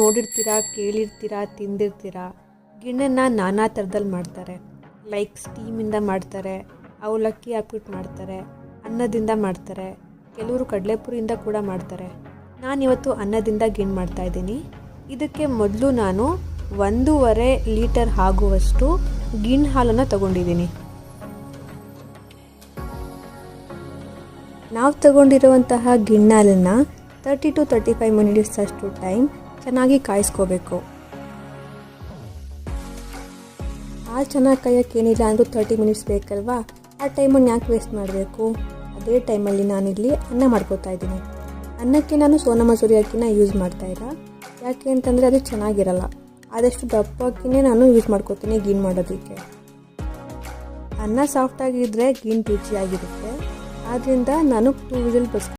ನೋಡಿರ್ತೀರಾ, ಕೇಳಿರ್ತೀರಾ, ತಿಂದಿರ್ತೀರ, ಗಿಣ್ಣನ್ನು ನಾನಾ ಥರದಲ್ಲಿ ಮಾಡ್ತಾರೆ. ಲೈಕ್ ಸ್ಟೀಮಿಂದ ಮಾಡ್ತಾರೆ, ಅವಲಕ್ಕಿ ಹಾಕ್ಬಿಟ್ಟು ಮಾಡ್ತಾರೆ, ಅನ್ನದಿಂದ ಮಾಡ್ತಾರೆ, ಕೆಲವರು ಕಡಲೆಪುರಿಯಿಂದ ಕೂಡ ಮಾಡ್ತಾರೆ. ನಾನು ಇವತ್ತು ಅನ್ನದಿಂದ ಗಿಣ್ಣು ಮಾಡ್ತಾ ಇದ್ದೀನಿ. ಇದಕ್ಕೆ ಮೊದಲು ನಾನು ಒಂದೂವರೆ ಲೀಟರ್ ಆಗುವಷ್ಟು ಗಿಣ್ಣು ಹಾಲನ್ನು ತಗೊಂಡಿದ್ದೀನಿ. ನಾವು ತಗೊಂಡಿರುವಂತಹ ಗಿಣ್ಣಾಲನ್ನು thirty two thirty five minutes ಅಷ್ಟು ಟೈಮ್ ಚೆನ್ನಾಗಿ ಕಾಯಿಸ್ಕೋಬೇಕು. ಹಾಲು ಚೆನ್ನಾಗಿ ಕಾಯೋಕ್ಕೇನಿಲ್ಲ ಅಂದರೂ ತರ್ಟಿ ಮಿನಿಟ್ಸ್ ಬೇಕಲ್ವಾ? ಆ ಟೈಮನ್ನು ಯಾಕೆ ವೇಸ್ಟ್ ಮಾಡಬೇಕು? ಅದೇ ಟೈಮಲ್ಲಿ ನಾನಿಲ್ಲಿ ಅನ್ನ ಮಾಡ್ಕೋತಾ ಇದ್ದೀನಿ. ಅನ್ನಕ್ಕೆ ನಾನು ಸೋನಾ ಮಸೂರಿ ಅಕ್ಕಿನ ಯೂಸ್ ಮಾಡ್ತಾ ಇಲ್ಲ. ಯಾಕೆ ಅಂತಂದರೆ ಅದು ಚೆನ್ನಾಗಿರಲ್ಲ. ಆದಷ್ಟು ದಪ್ಪ ಅಕ್ಕಿನೇ ನಾನು ಯೂಸ್ ಮಾಡ್ಕೋತೀನಿ ಗೀನ್ ಮಾಡೋದಕ್ಕೆ. ಅನ್ನ ಸಾಫ್ಟಾಗಿದ್ದರೆ ಗೀನ್ ರುಚಿಯಾಗಿರುತ್ತೆ. ಆದ್ದರಿಂದ ನಾನು ಟೂ ವಿಸಲ್ ಬಸ್